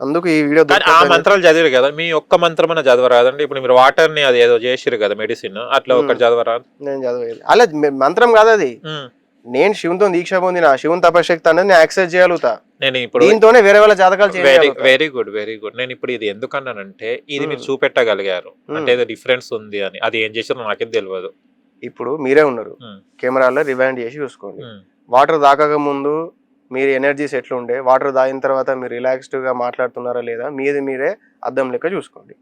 అందుకు ఈ వీడియో ఆ మంత్రాలు చదివారు కదా మీ ఒక్క మంత్రం అన్న చదవరాదండి ఇప్పుడు మీరు వాటర్ని అది ఏదో చేసిరు కదా మెడిసిన్ అట్లా ఒకటి చదవరా నేను చదివేది అలా మంత్రం కాదు అది. నేను శివునితో దీక్ష పొందిన శివుని తపశక్తి అనేది నేను యాక్సెస్ చేయగలుగుతా. నేను ఇప్పుడు దీంతోనే వేరే వాళ్ళ జాతకాలు very very good very good నేను ఇప్పుడు ఇది ఎందుకన్నానంటే ఇది మీరు. చూపెట్టగలిగారు. అంటే ఏదో డిఫరెన్స్ ఉంది అని. అది ఏం చేసారో నాకేం తెలియదు ఇప్పుడు మీరే ఉన్నారు. కెమెరాలో రివైండ్ చేసి చూసుకోండి. వాటర్ తాగక ముందు మీరు ఎనర్జీస్ ఎట్లుండే వాటర్ తాగిన తర్వాత మీరు రిలాక్స్డ్గా మాట్లాడుతున్నారా లేదా మీది మీరే అద్దం లెక్క చూసుకోండి.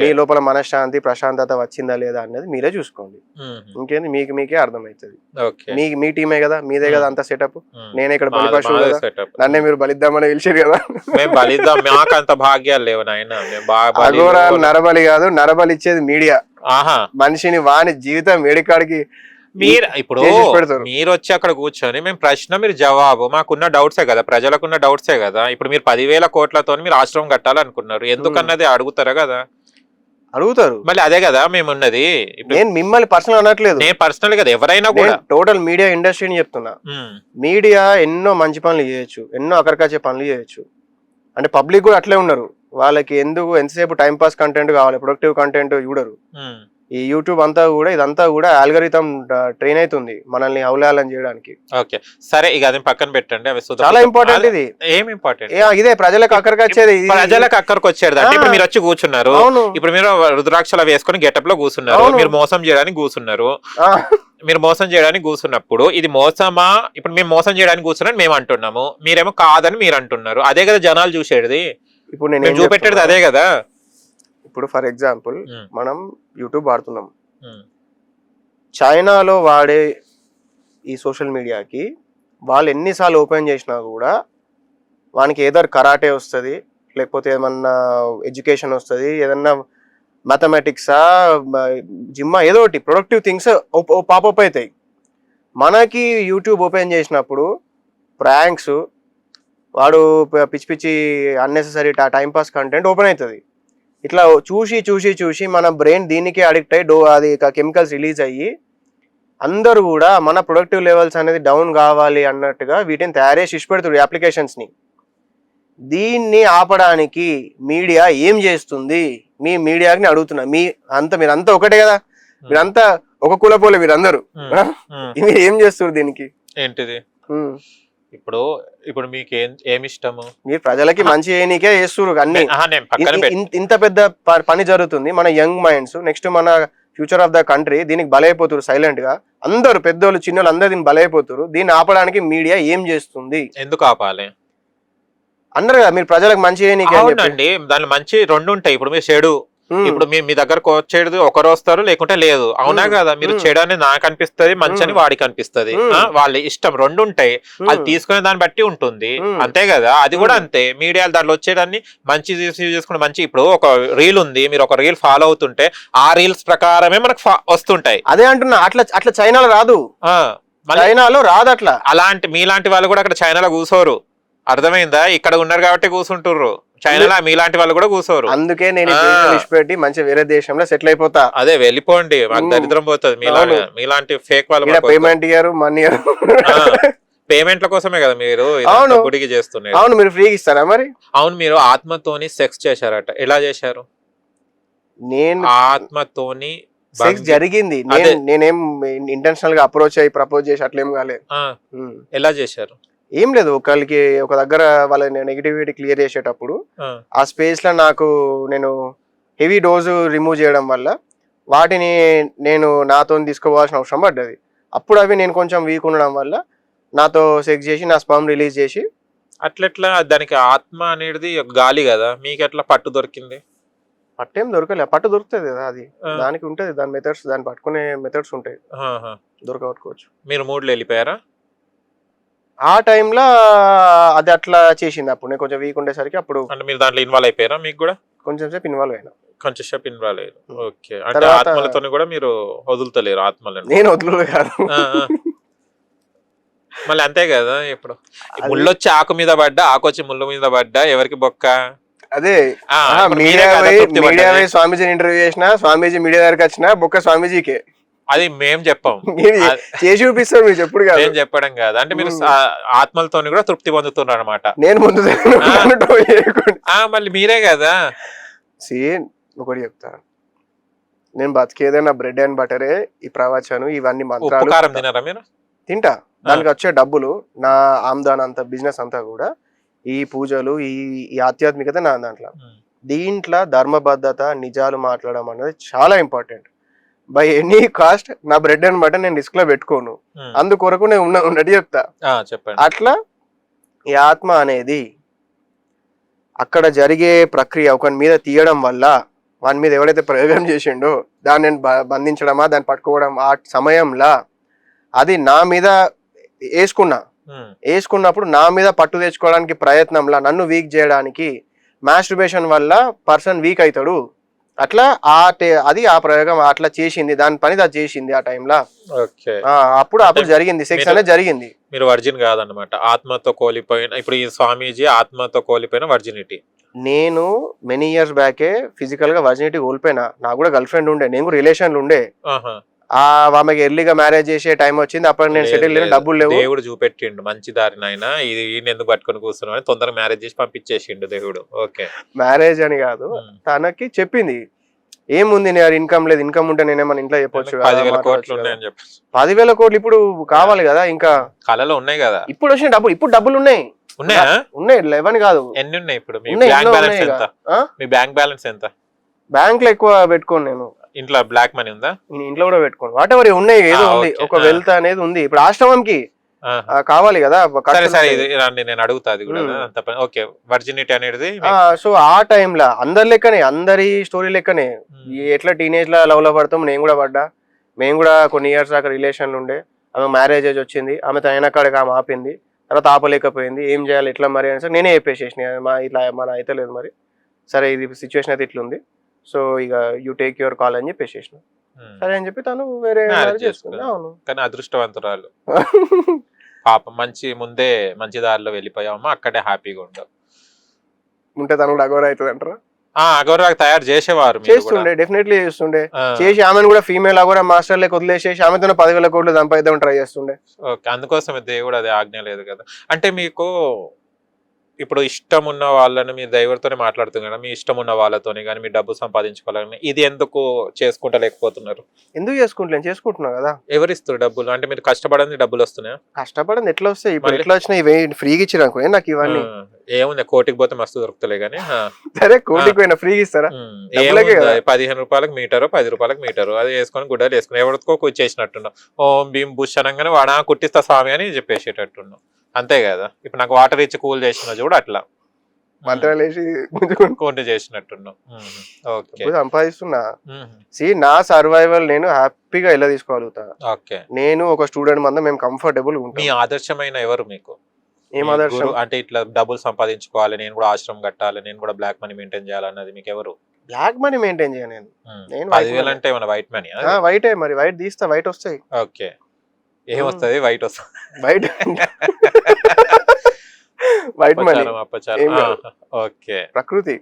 మీ లోపల మనశ్శాంతి ప్రశాంతత వచ్చిందా లేదా అనేది మీరే చూసుకోండి. ఇంకేంది? మీకు మీకే అర్థమవుతుంది మీ మీ టీమే కదా? మీదే కదా అంత సెటప్. నేనే ఇక్కడ. నన్నే మీరు బలిద్దామని పిలిచారు కదా? బలిద్దాం. మాకు అంత భాగ్యాలు లేవు నాయన. నరబలి కాదు నరబలి ఇచ్చేది మీడియా. మనిషిని వాని జీవితం వేడికాడికి మీరు ఇప్పుడు. మీరు వచ్చి అక్కడ కూర్చొని మేము ప్రశ్న మీరు జవాబు మాకున్న డౌట్సే కదా ప్రజలకున్న డౌట్సే కదా. ఇప్పుడు మీరు పదివేల కోట్లతో మీరు ఆశ్రమం కట్టాలనుకున్నారు. ఎందుకన్నది అడుగుతారా కదా? అడుగుతారు. మళ్ళీ అదే కదా మేము ఉన్నది నేను మిమ్మల్ని పర్సనల్ అనట్లేదు. నేను పర్సనల్ కదా ఎవరైనా కూడా. టోటల్ మీడియా ఇండస్ట్రీని చెప్తున్నా. మీడియా ఎన్నో మంచి పనులు చేయొచ్చు ఎన్నో అకరకాచే పనులు చేయొచ్చు. అంటే పబ్లిక్ కూడా అట్లే ఉన్నారు. వాళ్ళకి ఎందుకు ఎంతసేపు టైం పాస్ కంటెంట్ కావాలి ప్రొడక్టివ్ కంటెంట్ చూడరు. ఈ యూట్యూబ్ అంతా కూడా ఇదంతా కూడా ఆల్గరిథం ట్రైన్ అవుతుంది మనల్ని అవలేహాలం చేయడానికి. ఓకే. సరే ఇక అది పక్కన పెట్టండి అవి చాలా ఇంపార్టెంట్ ఇది. ఏం ఇంపార్టెంట్ ఏ, ఇదే ప్రజలకు అక్కడికి ఇది- ప్రజలకు అక్కడికి వచ్చారు అంటే ఇప్పుడు. మీరు వచ్చి కూర్చున్నారు. అవును. ఇప్పుడు మీరు రుద్రాక్షలు వేసుకొని గెటప్లో కూర్చున్నారు. అవును. మీరు మోసం చేయడానికి కూర్చున్నారు. ఆ, మీరు మోసం చేయడానికి కూర్చున్నప్పుడు ఇది మోసమా? ఇప్పుడు మేము మోసం చేయడానికి కూర్చున్నాను మేము అంటున్నాము. మీరేమో కాదని మీరు అంటున్నారు. అదే కదా జనాలు చూసేది. ఇప్పుడు నేను చూపెట్టేది చెప్తున్నా? అదే కదా. ఇప్పుడు ఫర్ ఎగ్జాంపుల్ ఉమ్, మనం యూట్యూబ్ వాడుతున్నాం. ఉమ్, చైనాలో వాడే ఈ సోషల్ మీడియాకి వాళ్ళు ఎన్నిసార్లు ఓపెన్ చేసినా కూడా వానికి ఏదో కరాటే వస్తుంది లేకపోతే ఏమన్నా ఎడ్యుకేషన్ వస్తుంది ఏదన్నా మ్యాథమెటిక్సా జిమ్మా ఏదో ఒకటి ప్రొడక్టివ్ థింగ్స్ పాపప్ అవుతాయి మనకి యూట్యూబ్ ఓపెన్ చేసినప్పుడు ప్రాంక్స్ వాడు పిచ్చి పిచ్చి unnecessary time pass content open అవుతుంది ఇట్లా చూసి చూసి చూసి మన బ్రెయిన్ దీనికే అడిక్ట్ అయ్యి డో అది కెమికల్స్ రిలీజ్ అయ్యి అందరూ కూడా మన ప్రొడక్టివ్ లెవెల్స్ అనేది డౌన్ కావాలి అన్నట్టుగా వీటిని తయారు చేసి ఇష్టపెడుతుంది అప్లికేషన్స్ని దీన్ని ఆపడానికి మీడియా ఏం చేస్తుంది? మీ మీడియాకి నేను అడుగుతున్నా. మీ అంత మీరంతా ఒకటే కదా? మీరంతా ఒక కులపోలే మీరందరూ. మీరు ఏం చేస్తారు దీనికి? ఏంటిది. ఇప్పుడు ఇప్పుడు మీకు ఏం ఏమి ఇష్టము మీరు ప్రజలకి మంచి చేయనీకే చేస్తున్నారు అన్ని. ఇంత పెద్ద పని జరుగుతుంది మన యంగ్ మైండ్స్. నెక్స్ట్ మన ఫ్యూచర్ ఆఫ్ ద కంట్రీ దీనికి బలైపోతారు సైలెంట్గా అందరు పెద్దోళ్ళు చిన్నోళ్ళు అందరు దీన్ని బలైపోతారు దీన్ని ఆపడానికి మీడియా ఏం చేస్తుంది? ఎందుకు ఆపాలి? అన్నారు కదా మీరు ప్రజలకు మంచి చేయనీకే దానిలో మంచి రెండు ఉంటాయి ఇప్పుడు మీరు చెడు ఇప్పుడు మీ మీ దగ్గరకు వచ్చేది ఒకరు వస్తారు లేకుంటే లేదు. అవునా. కదా? మీరు. చెడు అని నాకు అనిపిస్తుంది మంచి అని. వాడికి అనిపిస్తుంది. వాళ్ళ ఇష్టం రెండు ఉంటాయి. అది తీసుకునే దాన్ని బట్టి ఉంటుంది. అంతే కదా? అది కూడా. అంతే. మీడియా దాంట్లో వచ్చేదాన్ని మంచి చేసుకుని మంచి ఇప్పుడు ఒక రీల్ ఉంది మీరు ఒక రీల్ ఫాలో అవుతుంటే ఆ రీల్స్ ప్రకారమే మనకు వస్తుంటాయి. అదే అంటున్నా అట్లా అట్లా చైనాలో రాదు. చైనాలో రాదు అట్లా. అలాంటి మీలాంటి వాళ్ళు కూడా అక్కడ చైనాలో కూర్చోరు అర్థమైందా? ఇక్కడ ఉన్నారు కాబట్టి కూర్చుంటుర్రు చైనాలో మీలాంటి వాళ్ళు కూడా కూర్చోరు. అందుకే నేను విడిచిపెట్టి మంచి వేరే దేశంలో సెటిల్ అయిపోతా. అదే వెళ్ళిపోండి. దరిద్రం పోతుంది. అవును. మీలాంటి ఫేక్ వాళ్ళు పేమెంట్ ఇయ్యారు మనీ పేమెంట్ల కోసమే కదా మీరు. గుడికి చేస్తున్నారు అవును మీరు ఫ్రీగా ఇస్తారా మరి? అవును మీరు ఆత్మతోని సెక్స్ చేశారట. ఎలా చేశారు? నేను ఆత్మతోని సెక్స్ జరిగింది. నేను నేనేం ఇంటెన్షనల్గా అప్రోచ్ అయ్యి ప్రపోజ్ చేసి అట్లేం కాలేదు. ఎలా చేశారు? ఏం లేదు ఒకళ్ళకి ఒక దగ్గర వాళ్ళ నెగిటివిటీ క్లియర్ చేసేటప్పుడు ఆ, స్పేస్లో నాకు నేను హెవీ డోసు రిమూవ్ చేయడం వల్ల వాటిని నేను నాతో తీసుకోవాల్సిన అవసరం పడ్డది. అప్పుడు అవి నేను కొంచెం వీక్ ఉండడం వల్ల నాతో సెక్స్ చేసి నా స్పర్మ్ రిలీజ్ చేసి అట్లెట్లా? దానికి ఆత్మ అనేది గాలి కదా. మీకు ఎట్లా పట్టు దొరికింది? పట్టేం దొరకలే. పట్టు దొరుకుతుంది కదా అది. దానికి ఉంటుంది. దాని మెథడ్స్ దాన్ని పట్టుకునే మెథడ్స్ ఉంటాయి. దొరకవచ్చు మీరు మూడులో వెళ్ళిపోయారా? ఆ టైంలో అది అట్లా చేసింది. అప్పుడు నేను కొంచెం వీక్ ఉండేసరికి అప్పుడు అంటే మీరు దాంట్లో ఇన్వాల్వ్ అయిపోయారా మీకు కూడా? కొంచెం సేపు ఇన్వాల్వ్ అయినా. కొంచెం సేపు ఇన్వాల్వ్ అయ్యారు. ఓకే. అంటే తర్వాత- ఆత్మలతో కూడా మీరు వదులుతలేరు ఆత్మలను. నేను వదులు కాదు. ఆ, ఆ. మళ్ళీ అంతే కదా ఇప్పుడు. ఈ అది- ముళ్ళొచ్చి ఆకు మీద పడ్డా ఆకు వచ్చి ముళ్ళు మీద పడ్డా ఎవరికి బొక్క? అదే. ఆ, ఇప్పుడు మీరే మీడియా కదా తృప్తి మీడియా పడ్డది. పోయి స్వామీజీని ఇంటర్వ్యూ చేసిన స్వామీజీ మీడియా దగ్గరికి వచ్చిన బొక్క స్వామీజీకే. అది మేం చెప్పాం. చేసి చూపిస్తారు మీరు చెప్పుడు కాదు. నేను చెప్పడం కాదు. అంటే మీరు మ్మ్. ఆత్మలతోని కూడా తృప్తి పొందుతున్నారు అనమాట నేను ముందు మళ్ళీ మీరే కదా. సీ ఒకటి చెప్తాను నేను బతికేదైనా బ్రెడ్ అండ్ బటరే ఈ ప్రవచనం ఇవన్నీ మంత్రాలు. తినారా మీరు? తింటా. దానికి వచ్చే డబ్బులు నా ఆమ్దాన్ అంత బిజినెస్ అంతా కూడా ఈ పూజలు ఈ ఈ ఆధ్యాత్మికత నా దాంట్లో. మ్మ్. దీంట్లో ధర్మబద్ధత నిజాలు మాట్లాడడం అనేది చాలా ఇంపార్టెంట్. బై ఎనీ కాస్ట్ నా బ్రెడ్ అండ్ బటర్ నేను రిస్క్లో పెట్టుకోను. మ్మ్. అందుకొరకు నేను ఉన్న ఉన్నట్టు చెప్తా. చెప్పండి. అట్లా ఈ ఆత్మ అనేది అక్కడ జరిగే ప్రక్రియ ఒకని మీద తీయడం వల్ల వాని మీద ఎవడైతే ప్రయోగం చేసిండో దాన్ని నేను బంధించడమా దాన్ని పట్టుకోవడం ఆ సమయంలో అది నా మీద వేసుకున్నా. మ్మ్. వేసుకున్నప్పుడు నా మీద పట్టు తెచ్చుకోవడానికి ప్రయత్నంలా నన్ను వీక్ చేయడానికి మాస్టర్బేషన్ వల్ల పర్సన్ వీక్ అవుతాడు. అట్లా ఆ టే- అది ఆ ప్రయోగం అట్లా చేసింది దాని పని అది చేసింది ఆ టైంలో. అప్పుడు అప్పుడు జరిగింది సెక్స్ అనేది జరిగింది. మీరు వర్జిన్ కాదనమాట ఆత్మతో కోల్పోయిన ఇప్పుడు ఈ స్వామీజీ ఆత్మతో కోల్పోయిన వర్జినిటీ నేను మెనీ ఇయర్స్ బ్యాకే ఫిజికల్గా వర్జినిటీ కోల్పోయినా నాకు కూడా గర్ల్ ఫ్రెండ్ ఉండే నేను కూడా రిలేషన్లు ఉండే. ఆ ఆమెకి ఎర్లీగా మ్యారేజ్ చేసే టైం వచ్చింది. అప్పుడు నేను సెటిల్ లేని లేదు. డబ్బులు లేవు. దేవుడు చూపెట్టిండు. మంచి దారిని ఆయన ఇది ఎందుకు పట్టుకొని కూర్చున్నావు అని తొందరగా మ్యారేజ్ చేసి పంపించేసిండు దేవుడు. ఓకే. మ్యారేజ్ అని కాదు. తనకి చెప్పింది. ఏముంది నేను ఇన్కమ్ లేదు. ఇన్కమ్ ఉంటే నేనేమన్నా ఇంట్లో చెప్పొచ్చు పదివేల కోట్లు. ఉన్నాయని పదివేల కోట్లు ఇప్పుడు కావాలి కదా ఇంకా. కళలో ఉన్నాయి కదా. ఇప్పుడు వచ్చిన డబ్బులు ఇప్పుడు డబ్బులు ఉన్నాయి. ఉన్నాయా? ఉన్నాయి లెవెన్ కాదు. ఎన్ని ఉన్నాయి ఇప్పుడు? మీ బ్యాంక్ బ్యాలెన్స్ ఎంత? మీ బ్యాంక్ బ్యాలెన్స్ ఎంత? బ్యాంక్లో ఎక్కువ పెట్టుకోను నేను. ఇంట్లో బ్లాక్ మనీ ఉందా? నేను ఇంట్లో కూడా పెట్టుకోను. వాట్ ఎవర్ ఉన్నాయి ఏదో ఉంది. ఒక. వెల్త్ అనేది ఉంది. ఇప్పుడు ఆశ్రమంకి కావాలి కదా సరే ఖర్చులు సరే ఉంటాయి. ఇది రండి నేను అడుగుతా అది కూడా. మ్మ్. అంత పని ఓకే. వర్జినిటీ అనేది ఆ, సో ఆ టైంలో అందరి లెక్కనే అందరి స్టోరీ లెక్కనే. ఎట్లా టీనేజ్లో లవ్లో పడతాం నేను కూడా పడ్డా. మేము కూడా కొన్ని ఇయర్స్ దాకా రిలేషన్లు ఉండే. ఆమె మ్యారేజ్ ఏజ్ వచ్చింది. ఆమె తన కాడికి ఆమె ఆపింది. తర్వాత ఆపలేకపోయింది. ఏం చేయాలి ఇట్లా మరి అని సరే నేనే చెప్పేసేసిన. మా ఇట్లా మన అయితే లేదు మరి. సరే ఇది సిచ్యువేషన్ అయితే ఇట్లుంది. సో ఇక యూ టేక్ యువర్ కాల్ అని చెప్పేసేసిన మ్మ్. సరే అని చెప్పి తను వేరే చేసుకుంది. అవును. కానీ అదృష్టవంతురాలు. పాప మంచి ముందే మంచి దారిలో వెళ్ళిపోయావమ్మా అక్కడే హ్యాపీగా ఉండవు. ఉంటే తను కూడా అగోర అవుతుంది అంటారా ఆ అగౌరవాకి తయారు చేసేవారు. చేస్తుండే డెఫినెట్లీ చేస్తుండే. చేసి ఆమెను కూడా ఫీమేల్ కూడా మాస్టర్ లెక్క వదిలేసేసి ఆమెతో పదివేల కోట్లు సంపాదిద్దాం ట్రై చేస్తుండే. ఓకే అందుకోసమే దేవుడు అది ఆజ్ఞ లేదు కదా. అంటే మీకు ఇప్పుడు ఇష్టం ఉన్న వాళ్ళని మీ దైవర్తోనే మాట్లాడుతుంది కదా మీ ఇష్టం ఉన్న వాళ్ళతోనే కానీ మీ డబ్బు సంపాదించుకోవాలని ఇది ఎందుకు చేసుకుంటా లేకపోతున్నారు ఎందుకు చేసుకుంటలేను చేసుకుంటున్నా కదా. ఎవరిస్తారు డబ్బులు? అంటే మీరు కష్టపడింది డబ్బులు వస్తున్నాయా? కష్టపడింది ఎట్లా వస్తాయి? ఇప్పుడు? ఎట్లా వచ్చినాయి? ఇవి ఫ్రీగా ఇచ్చిన నాకు ఇవన్నీ? ఏముంది కోటికి పోతే మస్తు దొరుకుతలే కానీ సరే కోటికి పోయినా ఫ్రీగా ఇస్తారా. పదిహేను రూపాయలకు మీటరు పది రూపాయలకు మీటరు అది వేసుకొని గుడ్డలు వేసుకుని ఎవరికో కూర్చేసినట్టున్నావు. ఓం భీమ్ బుష్ అనగానే వాడా కుట్టిస్తా స్వామి అని చెప్పేసేటట్టున్నావు. అంతే కదా. ఇప్పుడు నాకు వాటర్ ఇచ్చి కూల్ చేసిన చూడు అట్లా. మంత్రాలు వేసి కొంట చేసినట్టున్నావు. ఓకే. సంపాదిస్తున్నా. సి నా సర్వైవల్ నేను హ్యాపీగా ఎలా తీసుకోగలుగుతా? ఓకే. నేను ఒక స్టూడెంట్ మంద మేము కంఫర్టబుల్ మీ ఆదర్శమైన ఎవరు మీకు? ఏం ఆదర్శం అంటే ఇట్లా డబ్బులు సంపాదించుకోవాలి నేను కూడా ఆశ్రమం కట్టాలి నేను కూడా బ్లాక్ మనీ మెయింటైన్ చేయాలన్నది మీకు ఎవరు బ్లాక్ మనీ మెయింటైన్ చేయను నేను. నేను పదివేలు. అంటే ఏమైనా వైట్ మనీ వైటే మరి వైట్ తీస్తా వైట్ వస్తాయి. ఓకే. ఏమొస్తుంది? వైట్ వస్తుంది వైట్ వైట్ మనీ ఏం ఓకే. ప్రకృతి.